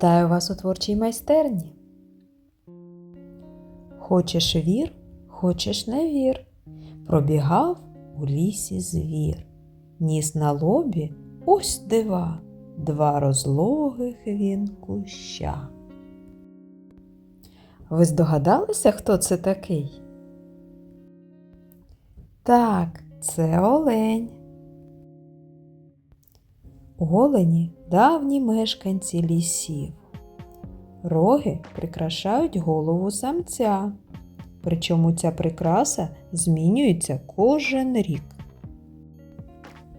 Вітаю вас у творчій майстерні. Хочеш вір, хочеш не вір. Пробігав у лісі звір. Ніс на лобі ось дива, два розлогих він куща. Ви здогадалися, хто це такий? Так, це олень. Олені давні мешканці лісів. Роги прикрашають голову самця. Причому ця прикраса змінюється кожен рік.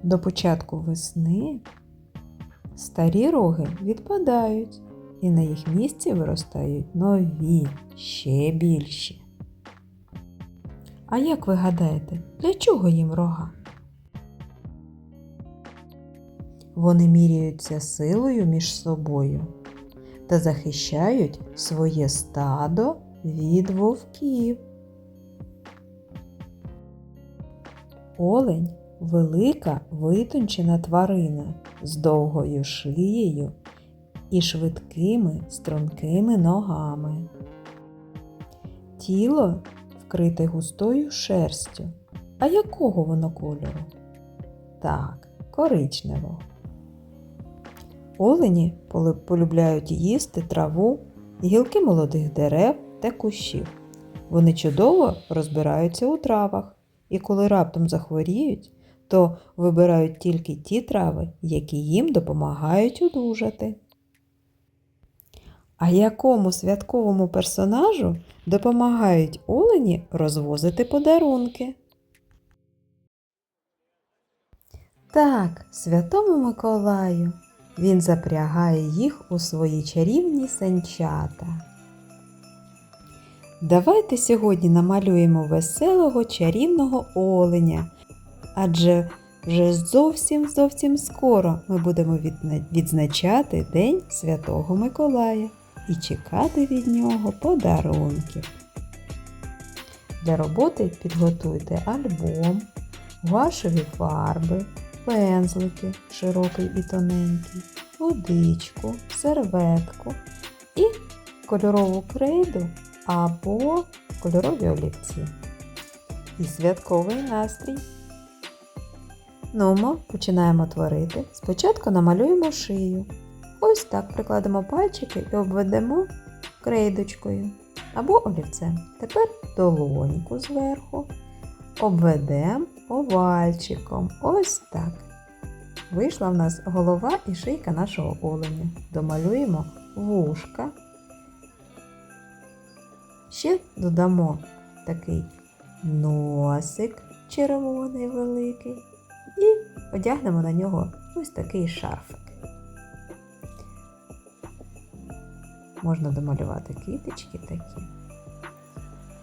До початку весни старі роги відпадають, і на їх місці виростають нові, ще більші. А як ви гадаєте, для чого їм рога? Вони міряються силою між собою та захищають своє стадо від вовків. Олень велика витончена тварина з довгою шиєю і швидкими стрункими ногами. Тіло вкрите густою шерстю. А якого воно кольору? Так, коричневого. Олені полюбляють їсти траву, гілки молодих дерев та кущів. Вони чудово розбираються у травах, і коли раптом захворіють, то вибирають тільки ті трави, які їм допомагають одужати. А якому святковому персонажу допомагають олені розвозити подарунки? Так, святому Миколаю. Він запрягає їх у свої чарівні санчата. Давайте сьогодні намалюємо веселого чарівного оленя, адже вже зовсім зовсім скоро ми будемо відзначати День Святого Миколая і чекати від нього подарунків. Для роботи підготуйте альбом, гуашеві фарби, пензлики широкий і тоненький, водичку, серветку і кольорову крейду або кольорові олівці. І святковий настрій. Нумо, починаємо творити. Спочатку намалюємо шию. Ось так прикладемо пальчики і обведемо крейдочкою або олівцем. Тепер долоньку зверху обведемо овальчиком. Ось так. Вийшла в нас голова і шийка нашого оленя. Домалюємо вушка. Ще додамо такий носик червоний великий. І одягнемо на нього ось такий шарфик. Можна домалювати квіточки такі.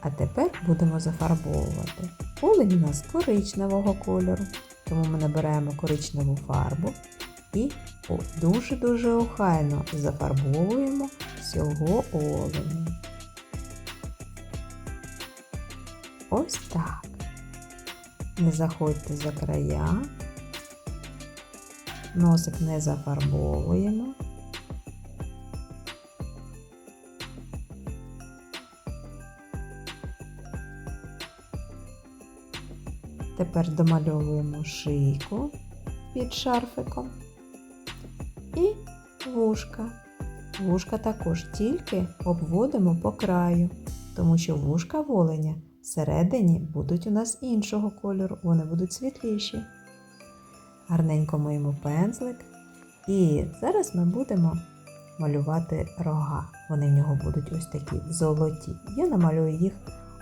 А тепер будемо зафарбовувати. Олень у нас коричневого кольору, тому ми набираємо коричневу фарбу і дуже-дуже охайно зафарбовуємо всього оленя. Ось так. Не заходьте за края. Носик не зафарбовуємо. Тепер домальовуємо шийку під шарфиком і вушка. Вушка також тільки обводимо по краю, тому що вушка в оленя всередині будуть у нас іншого кольору, вони будуть світліші. Гарненько миємо пензлик. І зараз ми будемо малювати рога. Вони в нього будуть ось такі золоті. Я намалюю їх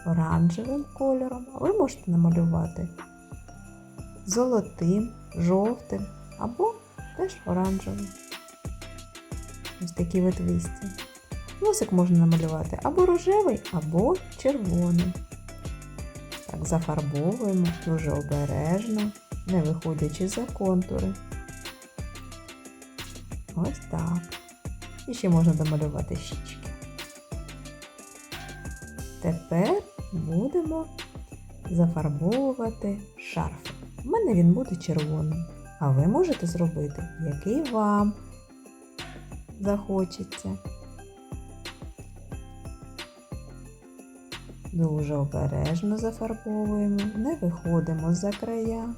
оранжевим кольором, ви можете намалювати золотим, жовтим або теж оранжевим. Ось такі ветвисті. Носик можна намалювати або рожевий, або червоним. Так, зафарбовуємо дуже обережно, не виходячи за контури. Ось так. І ще можна домалювати щічки. Тепер будемо зафарбовувати шарфик. У мене він буде червоним, а ви можете зробити, який вам захочеться. Дуже обережно зафарбовуємо, не виходимо за края.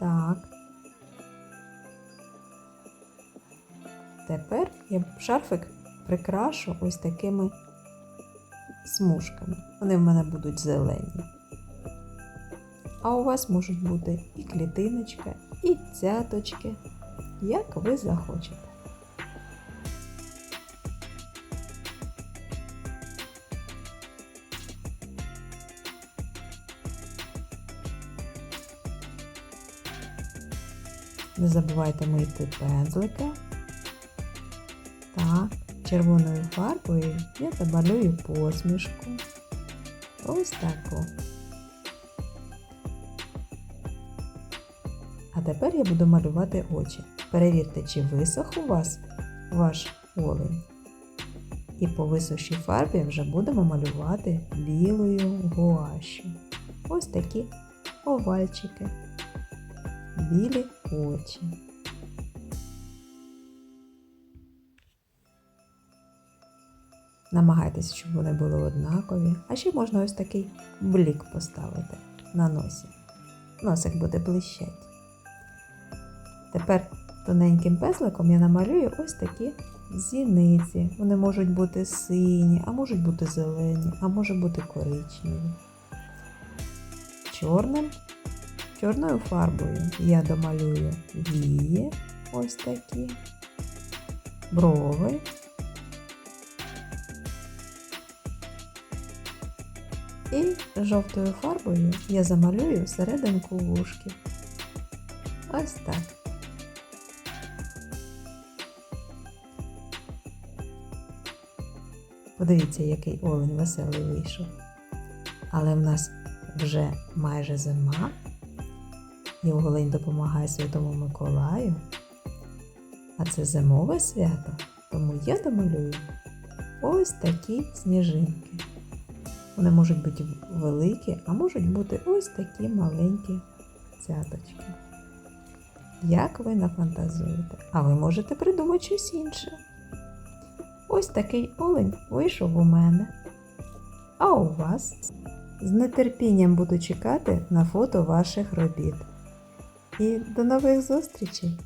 Так. Тепер я шарфик прикрашу ось такими смужками. Вони в мене будуть зелені. А у вас можуть бути і клітиночка, і цяточки, як ви захочете. Не забувайте мити пензлика. Червоною фарбою я замалюю посмішку. Ось таку. А тепер я буду малювати очі. Перевірте, чи висох у вас ваш олень. І по висохшій фарбі вже будемо малювати білою гуашю. Ось такі овальчики. Білі очі. Намагайтеся, щоб вони були однакові. А ще можна ось такий блік поставити на носі. Носик буде блищать. Тепер тоненьким пезликом я намалюю ось такі зіниці. Вони можуть бути сині, а можуть бути зелені, а може бути коричневі. Чорним, чорною фарбою я домалюю вії, ось такі, брови. І жовтою фарбою я замалюю серединку вушків. Ось так. Подивіться, який олень веселий вийшов. Але в нас вже майже зима, і олень допомагає Святому Миколаю. А це зимове свято, тому я домалюю ось такі сніжинки. Вони можуть бути великі, а можуть бути ось такі маленькі цяточки. Як ви нафантазуєте? А ви можете придумати щось інше. Ось такий олень вийшов у мене. А у вас? З нетерпінням буду чекати на фото ваших робіт. І до нових зустрічей!